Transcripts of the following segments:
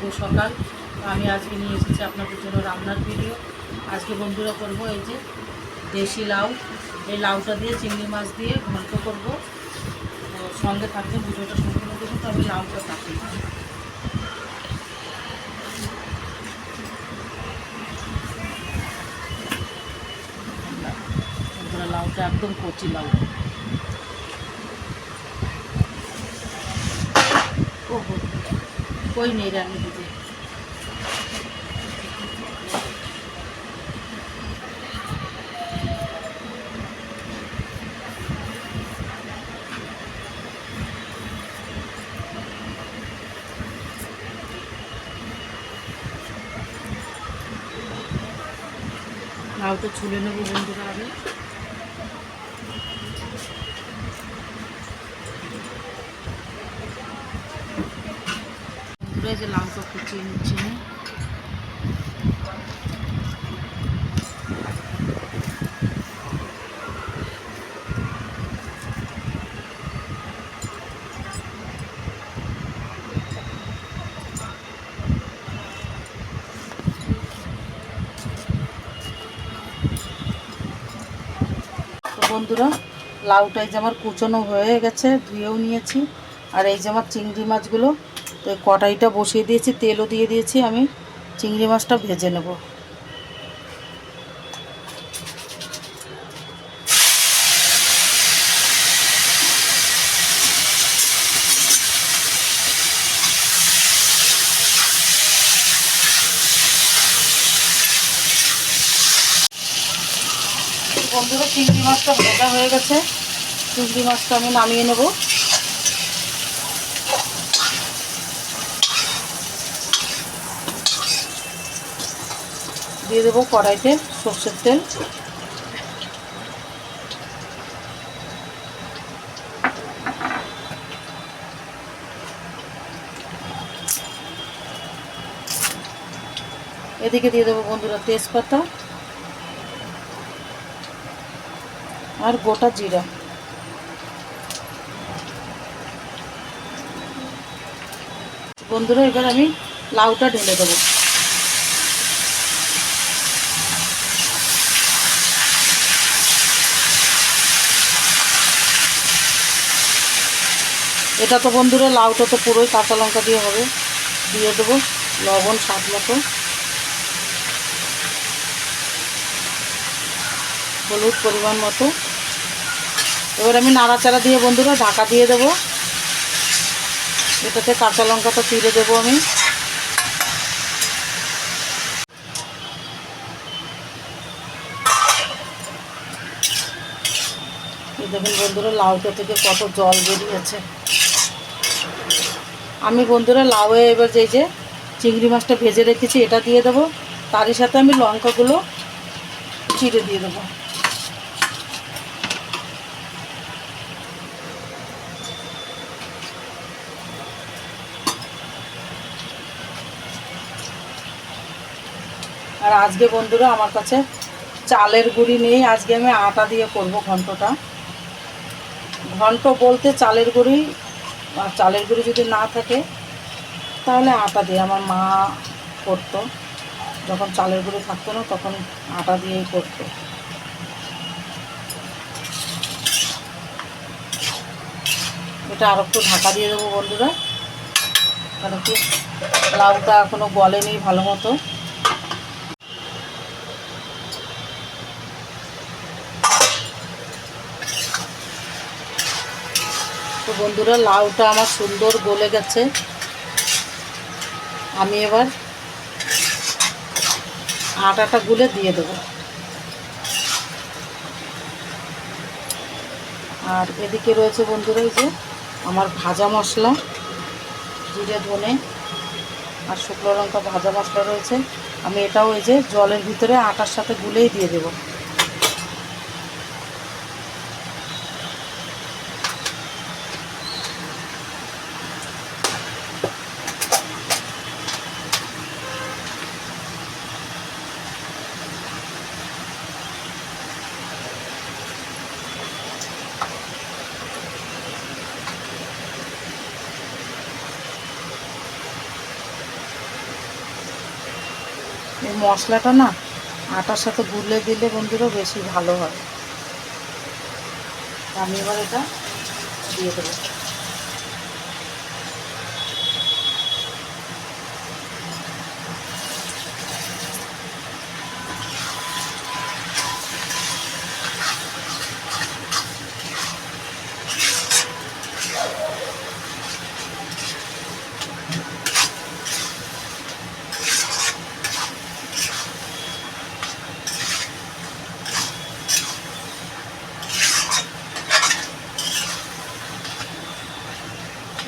শুভ সকাল। আমি আজকে নিয়ে এসেছি আপনাদের জন্য রান্নার ভিডিও আজকে বন্ধুরা করব এই যে দেশি লাউ। এই লাউটা দিয়ে, চিংড়ি মাছ দিয়ে ঘন্ট করব। সঙ্গে থাকবে ভিডিওটা সম্পূর্ণ দেখুন তো আমি লাউটা বন্ধুরা, লাউটা একদম কচি লাউ। ওহো। কই নেই রান্না দিতে। লাউটা ছুলে নেব বন্ধুরা আগে এই যে লাউটা কুচিয়ে নিচ্ছি বন্ধুরা, লাউটা এই যে আমার কুচনো হয়ে গেছে, ধুয়েও নিয়েছি। আর এই যে আমার চিংড়ি মাছগুলো তো কড়াইটা বসিয়ে দিয়েছি, তেলও দিয়ে দিয়েছি, আমি চিংড়ি মাছটা ভেজে নেব। বন্ধুরা, চিংড়ি মাছটা ভাজা হয়ে গেছে। চিংড়ি মাছটা আমি নামিয়ে নেব। দিয়ে দেবো কড়াইতে সর্ষের তেল। এদিকে দিয়ে দেবো বন্ধুরা তেজপাতা আর গোটা জিরা। বন্ধুরা এবার আমি লাউটা ঢেলে দেবো। এটা তো বন্ধুরা, লাউটা তো পুরোই কাঁচা লঙ্কা দিয়ে হবে। দিয়ে দেবো লবণ স্বাদ মতো। হলুদ পরিমাণ মতো। এবার আমি নাড়াচাড়া দিয়ে বন্ধুরা ঢাকা দিয়ে দেবো। এটাতে কাঁচা লঙ্কাটা চিড়ে দেবো আমি। দেখুন বন্ধুরা, লাউটা থেকে কত জল বেরিয়েছে। আমি বন্ধুরা লাউয়ে এবার যে যে চিংড়ি মাছটা ভেজে রেখেছি, এটা দিয়ে দেবো। তারই সাথে আমি লঙ্কাগুলো চিড়ে দিয়ে দেবো। আর আজকে বন্ধুরা আমার কাছে চালের গুঁড়ি নেই, আজকে আমি আটা দিয়ে করব ঘন্টটা। ঘন্ট বলতে চালের গুঁড়ি চালের গুঁড়ো যদি না থাকে, তাহলে আটা দিয়ে আমার মা করতো। যখন চালের গুঁড়ো থাকতো না, তখন আটা দিয়েই করতো। এটা আর একটু ঢাকা দিয়ে দেবো বন্ধুরা। কারণ কি, লাউটা এখনও গলেনি ভালো মতো। বন্ধুরা, লাউটা আমার সুন্দর গলে গেছে। আমি এবার আটাটা গুলে দিয়ে দেবো। আর এদিকে রয়েছে বন্ধুরা, এই যে আমার ভাজা মশলা, জিরে, ধনে আর শুকনো লঙ্কা ভাজা মশলা রয়েছে। আমি এটাও এই যে জলের ভিতরে আটার সাথে গুলেই দিয়ে দেবো। এই মশলাটা না আটার সাথে গুলে দিলে বন্ধুরা বেশি ভালো হয়। আমি এবার এটা দিয়ে দেবো।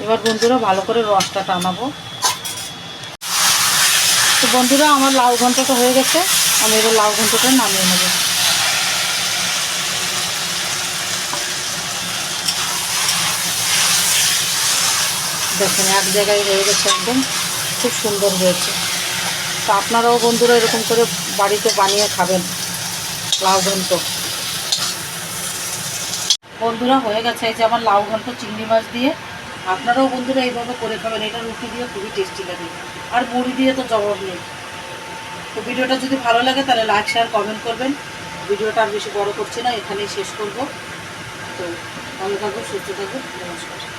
এবার বন্ধুরা ভালো করে রসটা টানাবো তো বন্ধুরা, আমার লাউ ঘন্টটা হয়ে গেছে। আমি এবার লাউ ঘন্টটা নামিয়ে নেব। দেখুন, এক জায়গায় হয়ে গেছে একদম। খুব সুন্দর হয়েছে। তো আপনারাও বন্ধুরা এরকম করে বাড়িতে বানিয়ে খাবেন লাউ ঘন্ট। বন্ধুরা, হয়ে গেছে এই যে আমার লাউ ঘন্ট, চিংড়ি মাছ দিয়ে। আপনারাও বন্ধুরা এইভাবে করে খাবেন, এটা রুটি দিয়ে খুবই টেস্টি লাগে। আর মুড়ি দিয়ে তো জবাব নেই। তো ভিডিওটা যদি ভালো লাগে তাহলে লাইক শেয়ার কমেন্ট করবেন। ভিডিওটা আর বেশি বড় করছি না, এখানেই শেষ করব। তো ভালো থাকব সুস্থ থাকুন, নমস্কার।